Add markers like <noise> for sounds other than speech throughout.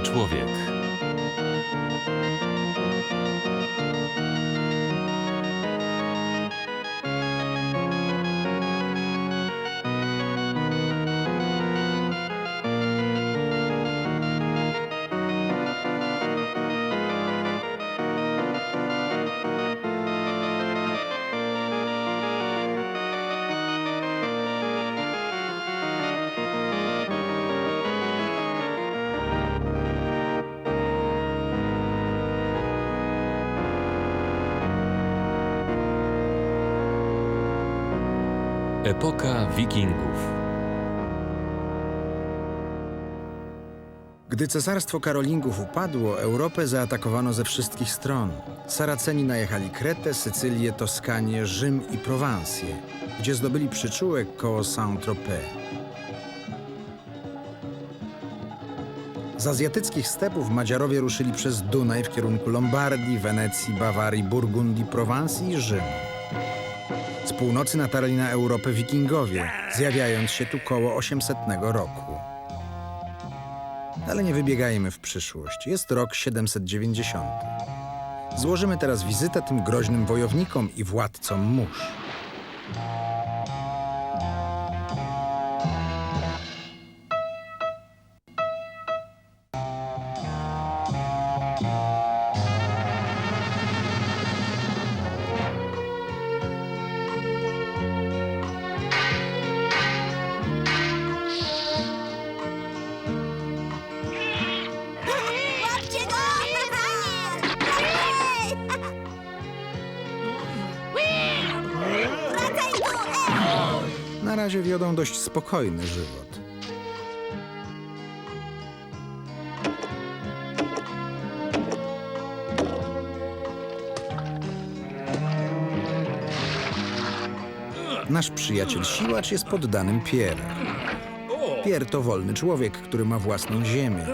człowiek. Epoka Wikingów. Gdy cesarstwo Karolingów upadło, Europę zaatakowano ze wszystkich stron. Saraceni najechali Kretę, Sycylię, Toskanię, Rzym i Prowansję, gdzie zdobyli przyczółek koło Saint-Tropez. Z azjatyckich stepów Madziarowie ruszyli przez Dunaj w kierunku Lombardii, Wenecji, Bawarii, Burgundii, Prowansji i Rzymu. Z północy natarli na Europę wikingowie, zjawiając się tu koło 800 roku. Ale nie wybiegajmy w przyszłość. Jest rok 790. Złożymy teraz wizytę tym groźnym wojownikom i władcom mórz. Razie wiodą dość spokojny żywot. Nasz przyjaciel siłacz jest poddanym Piera. Pier to wolny człowiek, który ma własną ziemię.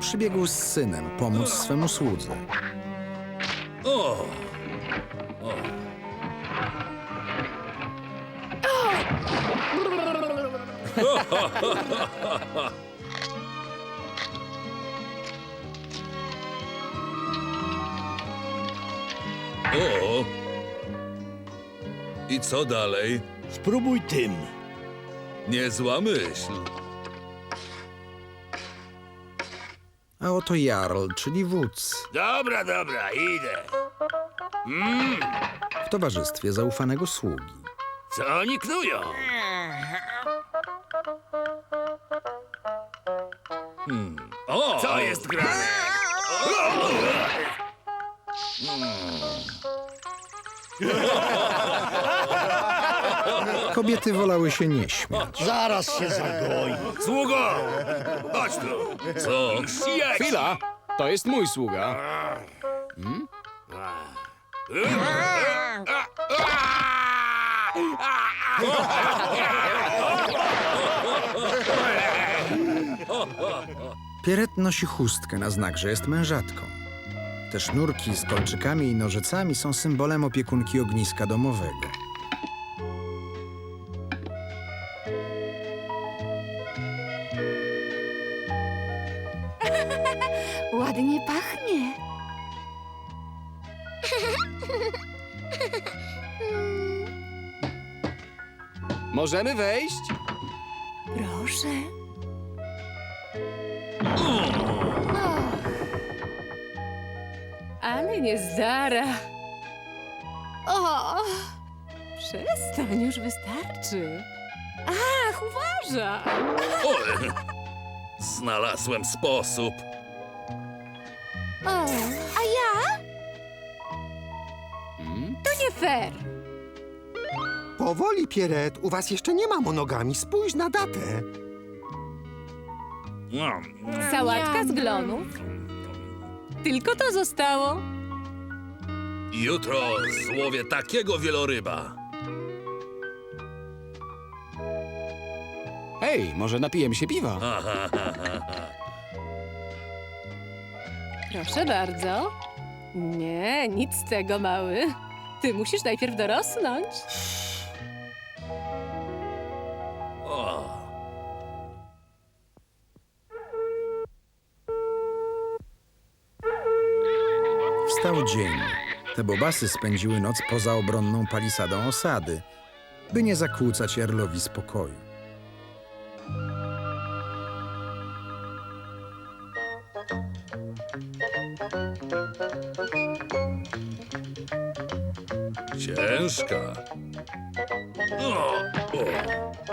Przybiegł z synem pomóc swemu słudze. O! I co dalej? Spróbuj tym. Niezła myśl. A oto Jarl, czyli wódz, Dobra, dobra, idę. w towarzystwie zaufanego sługi. Co oni knują? O! Co jest grane? Kobiety wolały się nie śmiać. Zaraz się zagoi. Sługo! Chodź tu. Co? Jedź! Chwila! To jest mój sługa. Pieret nosi chustkę na znak, że jest mężatką. Te sznurki z kolczykami i nożycami są symbolem opiekunki ogniska domowego. <laughs> Ładnie pachnie. Możemy wejść? Nie zdara. O! Przestań, już wystarczy. Ach, uważaj! O! Znalazłem sposób. O, a ja? To nie fair. Powoli, Pieret, u was jeszcze nie ma monogami. Spójrz na datę. Sałatka z glonów. Tylko to zostało. Jutro złowię takiego wieloryba. Hej, może napijemy się piwa? Proszę bardzo. Nie, nic z tego, mały. Ty musisz najpierw dorosnąć. O! Nastał dzień. Te bobasy spędziły noc poza obronną palisadą osady, by nie zakłócać Jarlowi spokoju. Ciężka. O, o.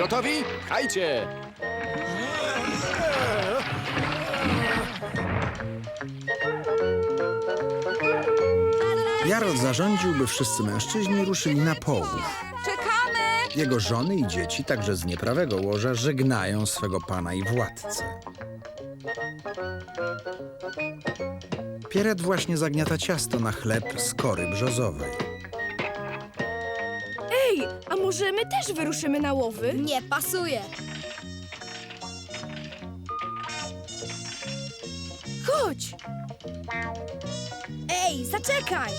Gotowi? Hajcie! Jarl zarządził, by wszyscy mężczyźni ruszyli na połów. Czekamy! Jego żony i dzieci, także z nieprawego łoża, żegnają swego pana i władcę. Pieret właśnie zagniata ciasto na chleb z kory brzozowej. Może my też wyruszymy na łowy? Nie pasuje. Chodź! Ej, zaczekaj!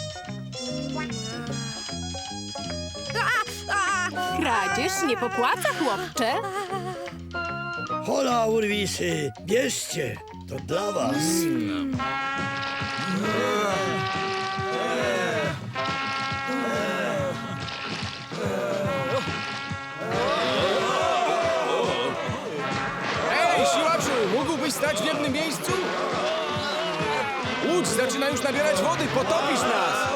Kradzież nie popłaca, chłopcze. Hola, urwisy, bierzcie, to dla was. Nabierać wody, potopisz nas!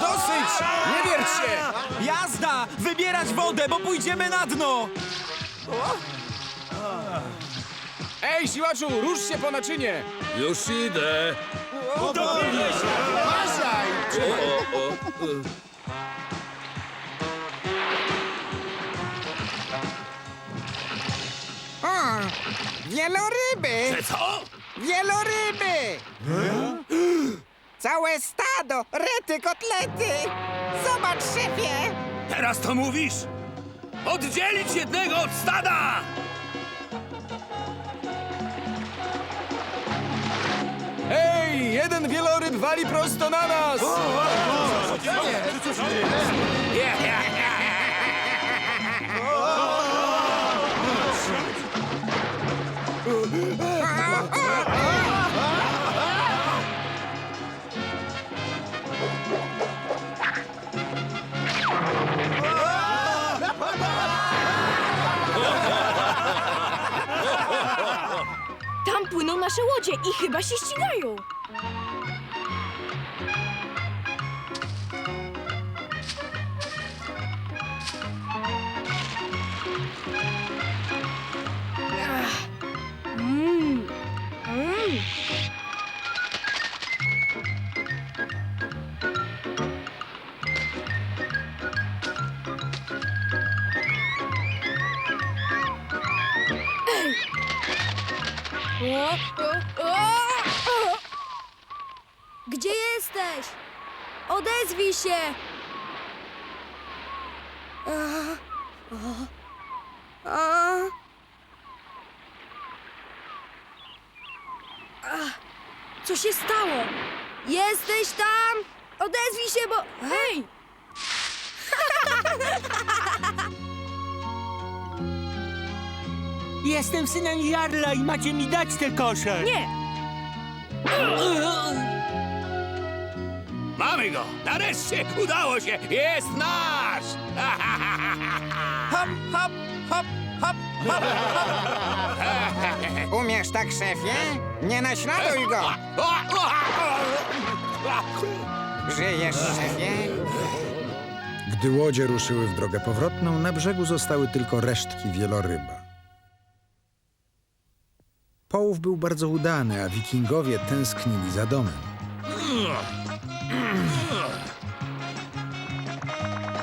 Dosyć! Nie wierć się! Jazda! Wybierać wodę, bo pójdziemy na dno! Ej, siłaczu, rusz się po naczynie! Już idę. Uważaj! O, o, o. O, wieloryby! Co? Wieloryby! Całe stado! Rety, kotlety! Zobacz, szefie! Teraz to mówisz? Oddzielić jednego od stada! Ej, jeden wieloryb wali prosto na nas! Tam płyną nasze łodzie i chyba się ścigają. Jestem synem Jarla i macie mi dać te kosze! Nie! Mamy go! Nareszcie! Udało się! Jest nasz! Hop, hop, hop, hop, hop! Umiesz tak, szefie? Nie naśladuj go! <laughs> Żyjesz, szefie? Gdy łodzie ruszyły w drogę powrotną, na brzegu zostały tylko resztki wieloryba. Połów był bardzo udany, a wikingowie tęsknili za domem.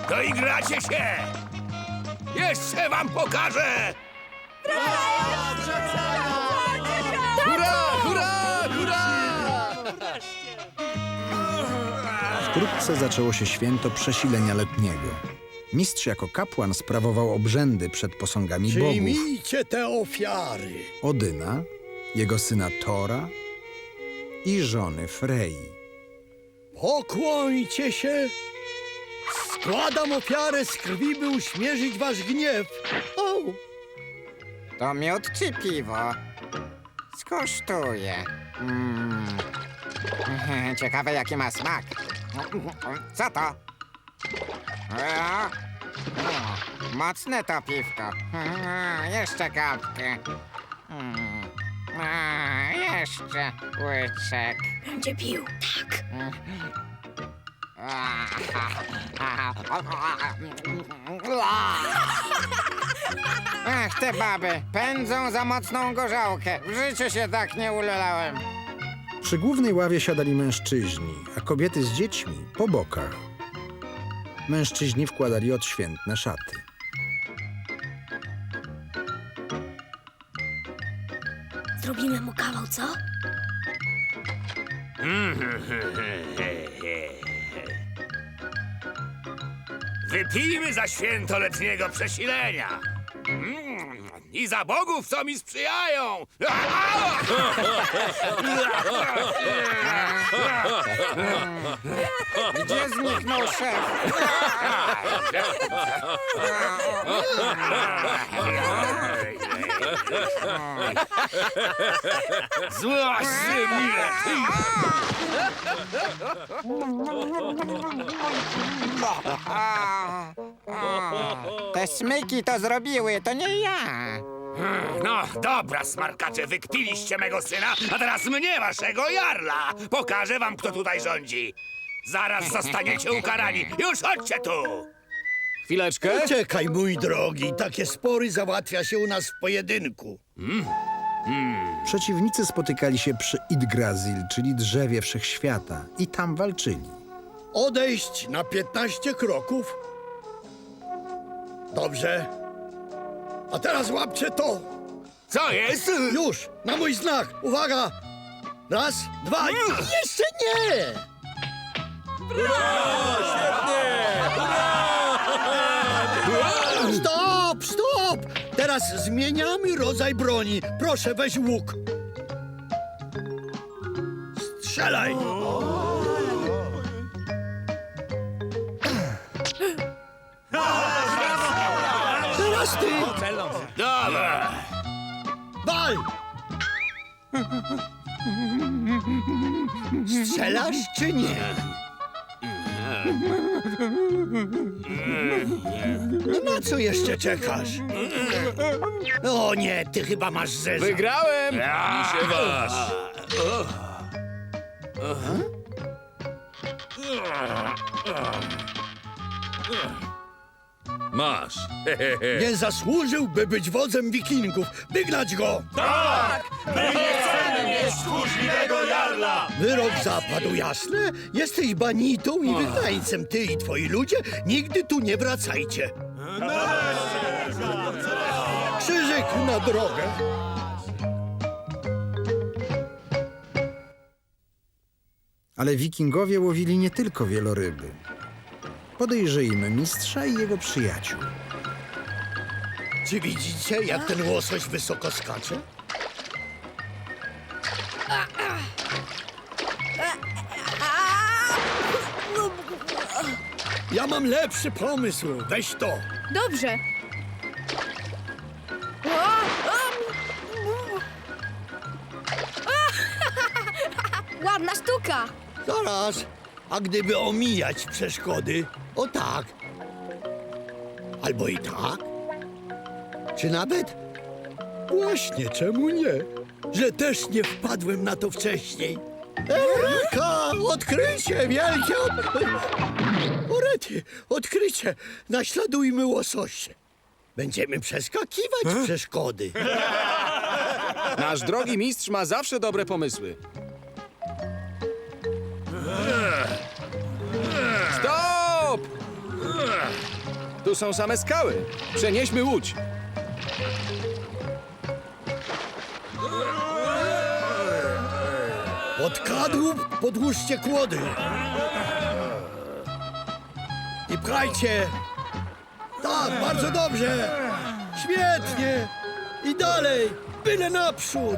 Doigracie się! Jeszcze wam pokażę! Hurra, hurra, hurra! Wkrótce zaczęło się święto przesilenia letniego. Mistrz jako kapłan sprawował obrzędy przed posągami bogów Przyjmijcie te ofiary! Odyna, jego syna Tora i żony Frei. Pokłońcie się Składam ofiarę z krwi, by uśmierzyć wasz gniew. O, To miód czy piwo? Skosztuję. Mm. <laughs> Ciekawe, jaki ma smak. Co to? O, mocne to piwko. Mm, Jeszcze kapkę. Mm. A, Jeszcze łyczek. Będzie pił. Tak. Ach, te baby, pędzą za mocną gorzałkę. W życiu się tak nie ulelałem. Przy głównej ławie siadali mężczyźni, a kobiety z dziećmi po bokach. Mężczyźni wkładali odświętne szaty. Zrobimy mu kawał, co? Wypijmy za święto letniego przesilenia. I za bogów, co mi sprzyjają. Gdzie zniknął szef? A, a, Te smyki to zrobiły, to nie ja. No, dobra, smarkacze, wykpiliście mego syna, a teraz mnie, waszego jarla. Pokażę wam, kto tutaj rządzi. Zaraz zostaniecie ukarani. Już chodźcie tu! Chwileczkę. czekaj, mój drogi, takie spory załatwia się u nas w pojedynku. Przeciwnicy spotykali się przy Idgrazil, czyli drzewie wszechświata, i tam walczyli. Odejść na 15 kroków. Dobrze. A teraz łapcie to. Co jest? Już, na mój znak. Uwaga. Raz, dwa i jeszcze nie. Stop, Teraz zmieniamy rodzaj broni. Proszę, weź łuk. Strzelaj! Teraz ty! Dobra. Wal! Strzelasz czy nie? No na co jeszcze czekasz? O nie, ty chyba masz zeza. Wygrałem! Się wasz. Masz. Nie zasłużyłby być wodzem wikingów. Wygnać go! Wyrok zapadł, jasne? Jesteś banitą i wygnańcem. Ty i twoi ludzie nigdy tu nie wracajcie. Krzyżyk na drogę. Ale wikingowie łowili nie tylko wieloryby. Podejrzyjmy mistrza i jego przyjaciół. Czy widzicie, jak ten łosoś wysoko skacze? Ja mam lepszy pomysł. Weź to. Dobrze. O, o, <laughs> Ładna sztuka. Zaraz. A gdyby omijać przeszkody, o tak. Albo i tak. Czy nawet? Właśnie, czemu nie? Że też nie wpadłem na to wcześniej. Eureka! Odkrycie wielkie! Orety, odkrycie! Naśladujmy łososie. Będziemy przeskakiwać przeszkody. Nasz drogi mistrz ma zawsze dobre pomysły. Stop! Tu są same skały. Przenieśmy łódź. Od kadłub podłóżcie kłody. I prajcie. Tak, bardzo dobrze. Świetnie. I dalej, byle naprzód.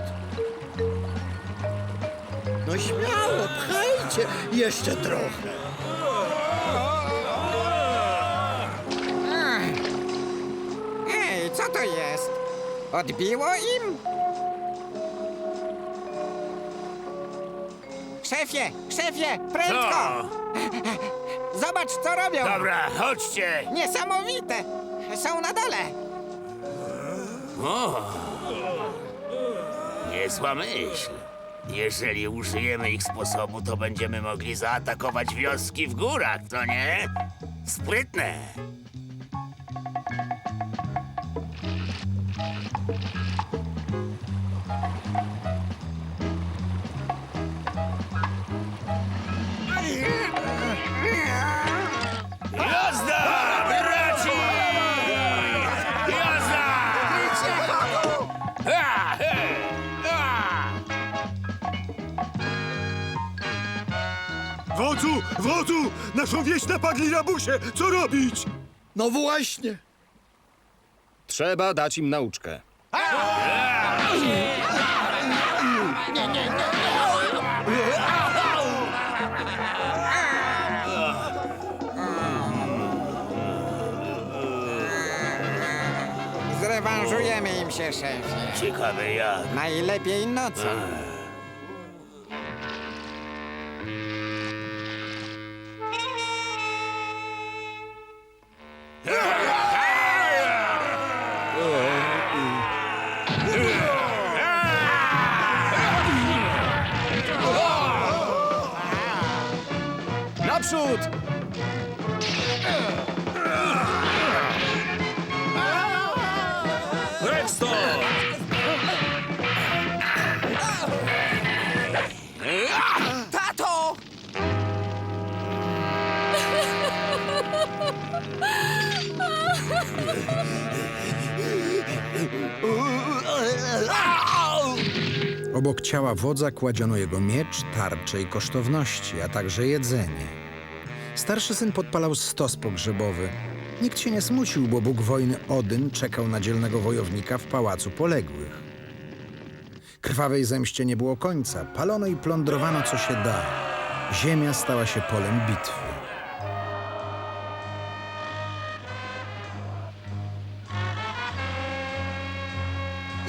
No śmiało, pchajcie jeszcze trochę. Ej, co to jest? Odbiło im? Szefie, szefie, prędko! Co? <laughs> Zobacz, co robią! Dobra, chodźcie. Niesamowite! Są na dole! Niezła myśl. Jeżeli użyjemy ich sposobu, to będziemy mogli zaatakować wioski w górach, to nie? Sprytne. Wodzu! Naszą wieś napadli rabusie! Co robić? No właśnie. Trzeba dać im nauczkę. Zrewanżujemy im się, szefie. Ciekawe jak. Najlepiej nocą. Naprzód! Redstone! Tato! Obok ciała wodza kładziono jego miecz, tarcze i kosztowności, a także jedzenie. Starszy syn podpalał stos pogrzebowy. Nikt się nie smucił, bo Bóg wojny Odyn czekał na dzielnego wojownika w pałacu poległych. Krwawej zemście nie było końca. Palono i plądrowano co się da. Ziemia stała się polem bitwy.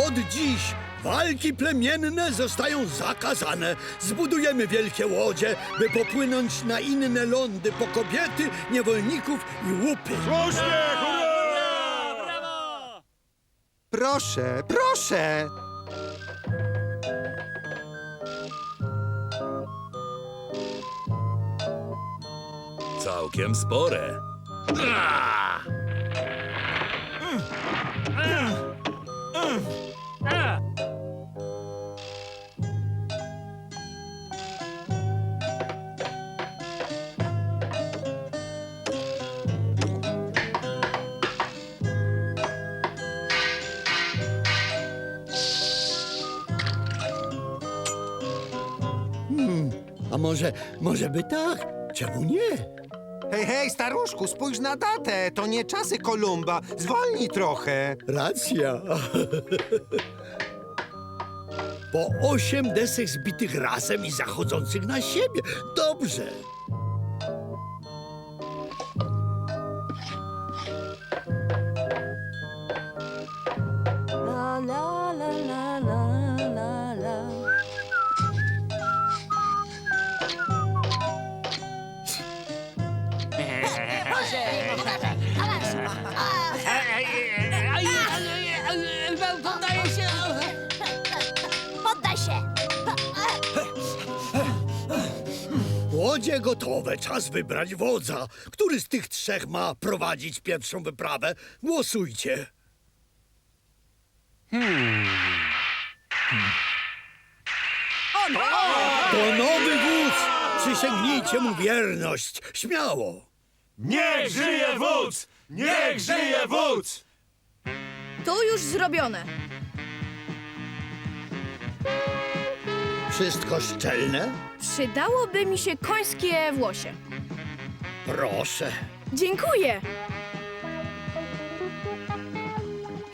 Od dziś walki plemienne zostają zakazane. Zbudujemy wielkie łodzie, by popłynąć na inne lądy po kobiety, niewolników i łupy. Proszę, proszę! Całkiem spore. A może, może by tak? Czemu nie? Hej, hej, staruszku, spójrz na datę. To nie czasy Kolumba. Zwolnij trochę. Racja. Po osiem desek zbitych razem i zachodzących na siebie. Dobrze. Łodzie gotowe, czas wybrać wodza. Który z tych trzech ma prowadzić pierwszą wyprawę? Głosujcie. To nowy wódz! Przysięgnijcie mu wierność. Śmiało. Niech żyje wódz! Niech żyje wódz! To już zrobione. Wszystko szczelne? Przydałoby mi się końskie włosie. Proszę. Dziękuję.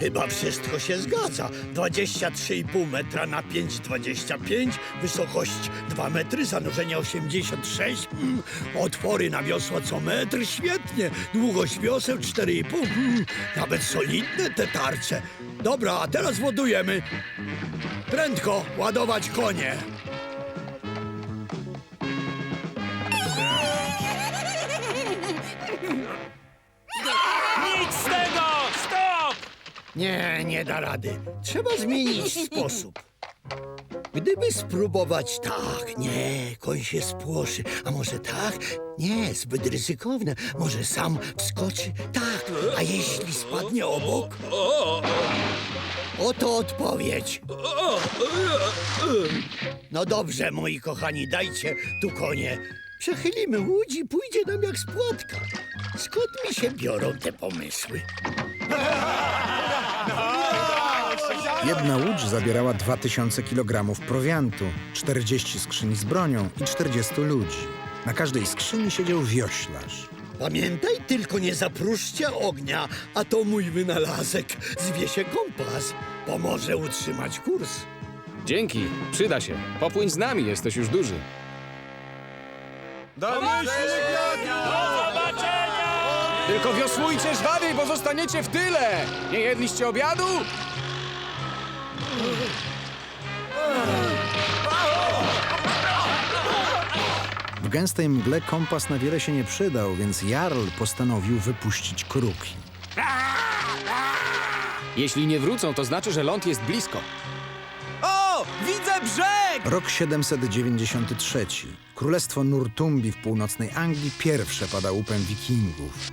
Chyba wszystko się zgadza. 23,5 metra na 5,25, wysokość 2 metry, zanurzenie 86, mm, otwory na wiosła co metr, świetnie. Długość wioseł 4,5, mm, nawet solidne te tarcze. Dobra, a teraz wodujemy. Prędko, ładować konie. Nie, nie da rady. Trzeba zmienić sposób. Gdyby spróbować tak, nie, koń się spłoszy. A może tak? Nie, zbyt ryzykowne. Może sam wskoczy? Tak. A jeśli spadnie obok? Oto odpowiedź. No dobrze, moi kochani, dajcie tu konie. Przechylimy łódź i pójdzie nam jak spłatka. Skąd mi się biorą te pomysły? Jedna łódź zabierała 2000 kg prowiantu, 40 skrzyni z bronią i 40 ludzi. Na każdej skrzyni siedział wioślarz. Pamiętaj, tylko nie zapruszcie ognia, a to mój wynalazek. Zwie się kompas. Pomoże utrzymać kurs. Dzięki, przyda się. Popłyń z nami, jesteś już duży. Do zobaczenia! Tylko wiosłujcie żwawiej, bo zostaniecie w tyle! Nie jedliście obiadu? W gęstej mgle kompas na wiele się nie przydał, więc Jarl postanowił wypuścić kruki. Jeśli nie wrócą, to znaczy, że ląd jest blisko. Brzeg! Rok 793. Królestwo Nurtumbi w północnej Anglii pierwsze pada łupem wikingów.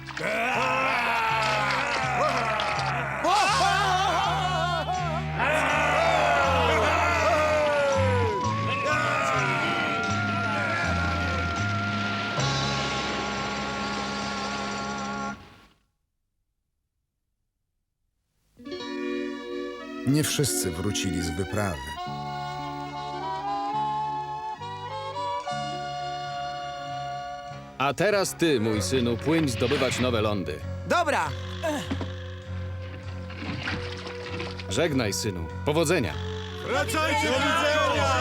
Nie wszyscy wrócili z wyprawy. A teraz ty, mój synu, płyń zdobywać nowe lądy. Dobra! Żegnaj, synu. Powodzenia. Wracajcie! Do widzenia!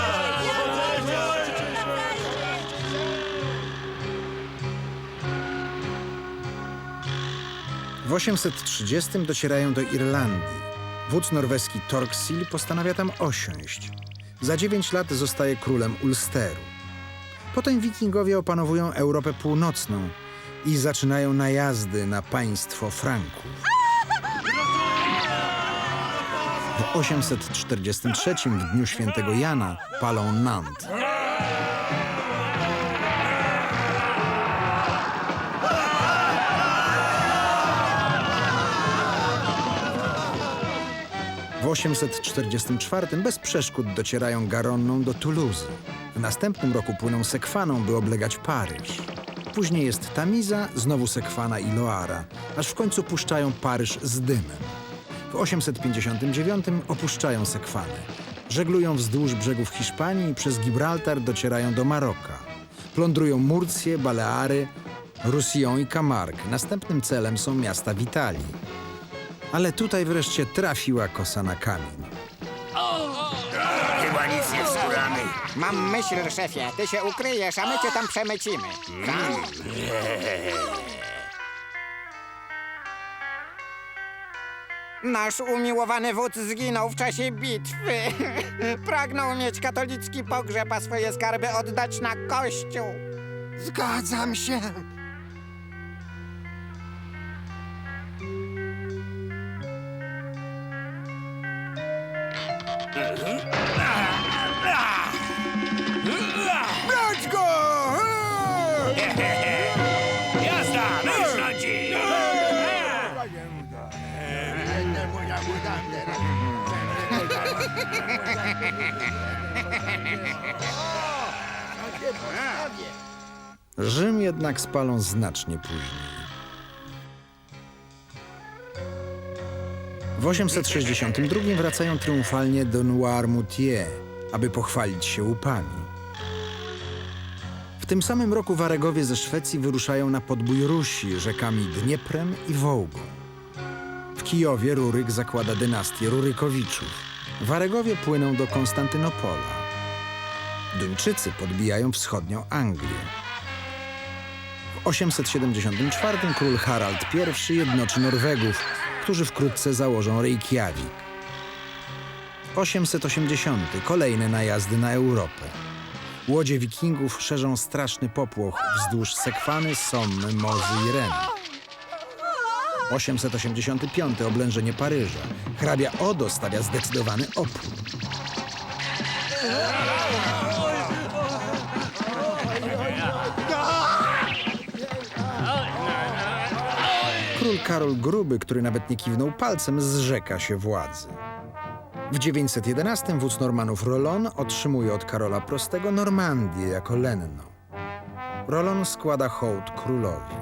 W 830 docierają do Irlandii. Wódz norweski Torksil postanawia tam osiąść. Za 9 lat zostaje królem Ulsteru. Potem wikingowie opanowują Europę Północną i zaczynają najazdy na państwo Franków. W 843 w dniu świętego Jana palą Nant. W 844 bez przeszkód docierają Garonną do Toulouse. W następnym roku płyną Sekwaną, by oblegać Paryż. Później jest Tamiza, znowu Sekwana i Loara, aż w końcu puszczają Paryż z dymem. W 859 opuszczają Sekwanę. Żeglują wzdłuż brzegów Hiszpanii i przez Gibraltar docierają do Maroka. Plądrują Murcję, Baleary, Roussillon i Camargue. Następnym celem są miasta w Italii. Ale tutaj wreszcie trafiła kosa na kamień. Chyba nic nie. Mam myśl, szefie. Ty się ukryjesz, a my cię tam przemycimy. Tak? Nasz umiłowany wódz zginął w czasie bitwy. <laughs> Pragnął mieć katolicki pogrzeb, a swoje skarby oddać na kościół. Zgadzam się. Rzym jednak spalą znacznie później. W 862 wracają triumfalnie do Noirmoutier, aby pochwalić się łupami. W tym samym roku Waregowie ze Szwecji wyruszają na podbój Rusi rzekami Dnieprem i Wołgą. W Kijowie Ruryk zakłada dynastię Rurykowiczów. Waregowie płyną do Konstantynopola. Duńczycy podbijają wschodnią Anglię. W 874 król Harald I jednoczy Norwegów, którzy wkrótce założą Reykjavik. 880 kolejne najazdy na Europę. Łodzie wikingów szerzą straszny popłoch wzdłuż Sekwany, Sommy, Mozy i Ren. 885 oblężenie Paryża. Hrabia Odo stawia zdecydowany opór. Król Karol Gruby, który nawet nie kiwnął palcem, zrzeka się władzy. W 911 wódz Normanów Rolon otrzymuje od Karola Prostego Normandię jako lenno. Rolon składa hołd królowi.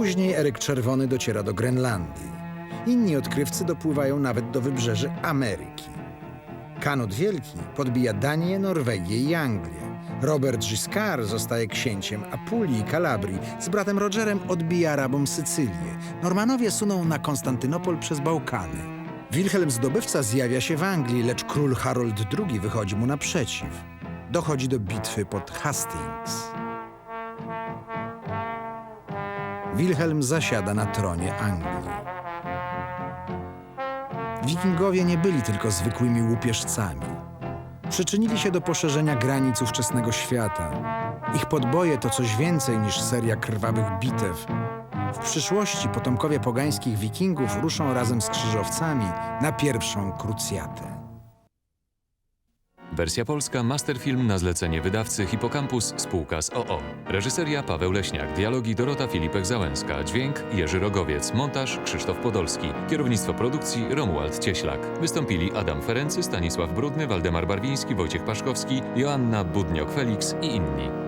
Później Eryk Czerwony dociera do Grenlandii. Inni odkrywcy dopływają nawet do wybrzeży Ameryki. Kanut Wielki podbija Danię, Norwegię i Anglię. Robert Giscard zostaje księciem Apulii i Kalabrii. Z bratem Rogerem odbija Arabom Sycylię. Normanowie suną na Konstantynopol przez Bałkany. Wilhelm Zdobywca zjawia się w Anglii, lecz król Harold II wychodzi mu naprzeciw. Dochodzi do bitwy pod Hastings. Wilhelm zasiada na tronie Anglii. Wikingowie nie byli tylko zwykłymi łupieżcami. Przyczynili się do poszerzenia granic ówczesnego świata. Ich podboje to coś więcej niż seria krwawych bitew. W przyszłości potomkowie pogańskich wikingów ruszą razem z krzyżowcami na pierwszą krucjatę. Wersja polska Masterfilm na zlecenie wydawcy Hipocampus spółka z OO. Reżyseria Paweł Leśniak, dialogi Dorota Filipek-Załęska, dźwięk Jerzy Rogowiec, montaż Krzysztof Podolski, kierownictwo produkcji Romuald Cieślak. Wystąpili Adam Ferency, Stanisław Brudny, Waldemar Barwiński, Wojciech Paszkowski, Joanna Budniok-Felix i inni.